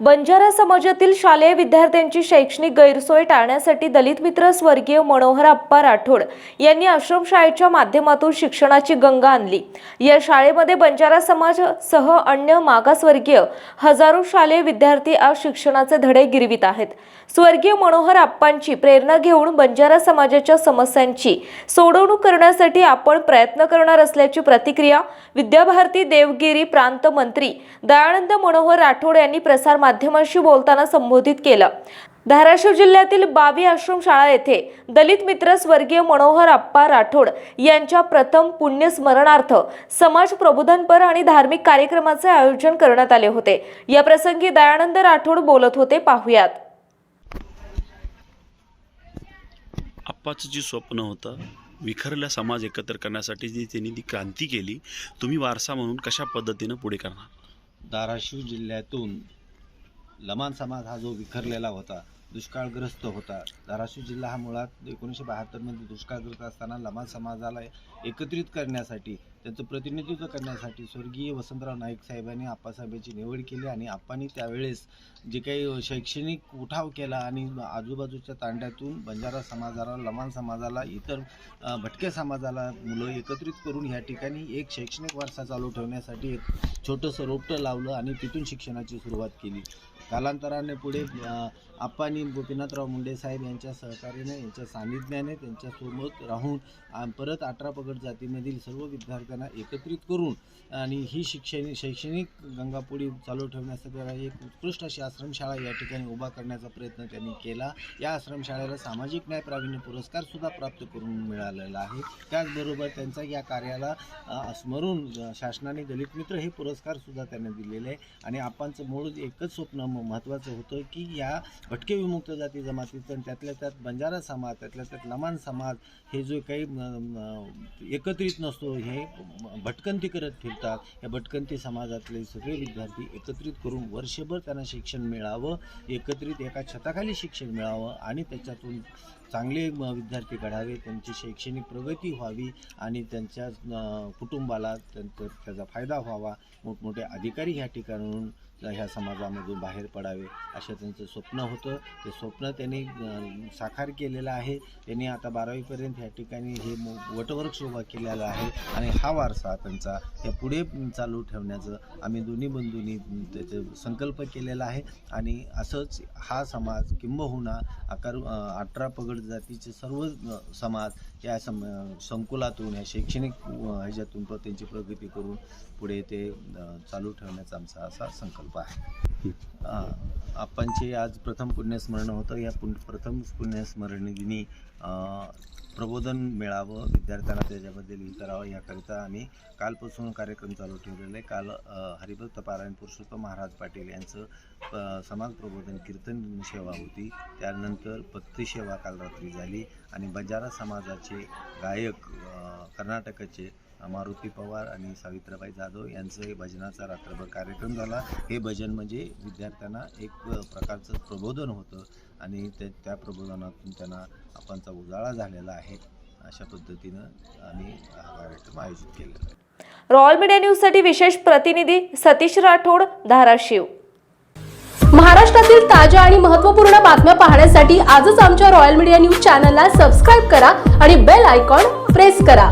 बंजारा समाजातील शालेय विद्यार्थ्यांची शैक्षणिक गैरसोय टाळण्यासाठी दलित मित्र स्वर्गीय मनोहर अप्पा राठोड यांनी आश्रमशाळेच्या माध्यमातून शिक्षणाची गंगा आणली. या शाळेमध्ये बंजारा समाज सह अन्य मागासवर्गीय हजारो शालेय विद्यार्थी आज शिक्षणाचे धडे गिरवित आहेत. स्वर्गीय मनोहर आप्पांची प्रेरणा घेऊन बंजारा समाजाच्या समस्यांची सोडवणूक करण्यासाठी आपण प्रयत्न करणार असल्याची प्रतिक्रिया विद्याभारती देवगिरी प्रांत मंत्री दयानंद मनोहर राठोड यांनी प्रसार माध्यमांशी बोलताना संबोधित केलं. धाराशिव जिल्ह्यातील बावी आश्रमशाळा येथे दलित मित्र स्वर्गीय मनोहर आप्पा राठोड यांच्या प्रथम पुण्यस्मरणार्थ समाज प्रबोधनपर आणि धार्मिक कार्यक्रमाचे आयोजन करण्यात आले होते. या प्रसंगी दयानंद राठोड बोलत होते. पाहुयात. आप्पाचं जे स्वप्न होतं विखरला समाज एकत्र करण्यासाठी जी त्यांनी ती क्रांती केली तुम्ही वारसा म्हणून कशा पद्धतीनं पुढे करणार? धाराशिव जिल्ह्यातून लमान समाज हा जो विखरलेला होता दुष्काळग्रस्त होता. धाराशिव जिल्हा हा मुळात एकोणीसशे बहात्तरमध्ये दुष्काळग्रस्त असताना लमान समाजाला एकत्रित करण्यासाठी त्यांचं प्रतिनिधित्व करण्यासाठी स्वर्गीय वसंतराव नाईक साहेबांनी आप्पासाहेबांची निवड केली आणि आप्पांनी त्यावेळेस जे काही शैक्षणिक उठाव केला आणि आजूबाजूच्या तांड्यातून बंजारा समाजाला लमाण समाजाला इतर भटक्या समाजाला मुलं एकत्रित करून ह्या ठिकाणी एक शैक्षणिक वारसा चालू ठेवण्यासाठी एक छोटंसं रोपटं लावलं आणि तिथून शिक्षणाची सुरुवात केली. कालांतराने पुढे आप्पांनी आणि गोपीनाथराव मुंडे साहेब यांच्या सहकार्याने यांच्या सानिध्याने त्यांच्यासोबत राहून परत अठरा पगड जातीमधील सर्व विद्यार्थ्यांना एकत्रित करून आणि ही शिक्षण शैक्षणिक गंगापुढी चालू ठेवण्यासाठी एक उत्कृष्ट अशी आश्रमशाळा या ठिकाणी उभा करण्याचा प्रयत्न त्यांनी केला. या आश्रमशाळेला सामाजिक न्याय प्रावीण्य पुरस्कारसुद्धा प्राप्त करून मिळालेला आहे. त्याचबरोबर त्यांचा या कार्याला स्मरून शासनाने दलित मित्र हे पुरस्कारसुद्धा त्यांना दिलेले आहे. आणि आपणचं मूळ एकच स्वप्न म- महत्त्वाचं होतं की या भटके विमुक्त जाती जमातीचं आणि त्यातल्या त्यात बंजारा समाज त्यातल्या त्यात लमाण समाज हे जो काही एकत्रित नसतो हे भटकंती करत फिरतात. या भटकंती समाजातले सगळे विद्यार्थी एकत्रित करून वर्षभर त्यांना शिक्षण मिळावं एकत्रित एका छताखाली शिक्षण मिळावं आणि त्याच्यातून चांगले विद्यार्थी घडावे त्यांची शैक्षणिक प्रगती व्हावी आणि त्यांच्या कुटुंबाला त्यांचा त्याचा फायदा व्हावा. मोठमोठे अधिकारी ह्या ठिकाणून ह्या समाजामधून बाहेर पडावे असं त्यांचं स्वप्न होतं. ते स्वप्न त्यांनी साकार केलेलं आहे. त्यांनी आता बारावीपर्यंत ह्या ठिकाणी हे मो- वटवृक्ष उभा केलेला आहे आणि हा वारसा त्यांचा हे पुढे चालू ठेवण्याचं आम्ही दोन्ही बंधूंनी त्याचं संकल्प केलेला आहे. आणि असंच हा समाज किंबहुना आकार अठरा पगड जातीचे सर्व समाज या सम संकुलातून या शैक्षणिक ह्याच्यातून त्यांची प्रगती करून पुढे ते चालू ठेवण्याचा आमचा असा संकल्प आहे. आपणचे आज प्रथम पुण्यस्मरण होतं. या पुण प्रथम पुण्यस्मरणीदिनी प्रबोधन मिळावं विद्यार्थ्यांना त्याच्याबद्दल हे करावं याकरिता आम्ही कालपासून कार्यक्रम चालू ठेवलेला आहे. काल हरिभक्त पारायण पुरुषोत्तम महाराज पाटील यांचं प समाज प्रबोधन कीर्तन सेवा होती. त्यानंतर पत्ती सेवा काल रात्री झाली आणि बंजारा समाजाचे गायक कर्नाटकाचे मारुती पवार आणि सावित्रीबाई जाधव यांचं हे भजनाचा रात्रभर कार्यक्रम झाला. हे भजन म्हणजे विद्यार्थ्यांना एक प्रकारचं प्रबोधन होतं आणि ते त्या प्रबोधनातून त्यांना आपणचा उजाळा झालेला आहे अशा पद्धतीनं आम्ही हा कार्यक्रम आयोजित केलेला आहे. रॉयल मीडिया न्यूजसाठी विशेष प्रतिनिधी सतीश राठोड धाराशिव. महाराष्ट्रातील ताज्या आणि महत्त्वपूर्ण बातम्या पाहण्यासाठी आजच आमच्या रॉयल मीडिया न्यूज चॅनलला सबस्क्राईब करा आणि बेल आयकॉन प्रेस करा.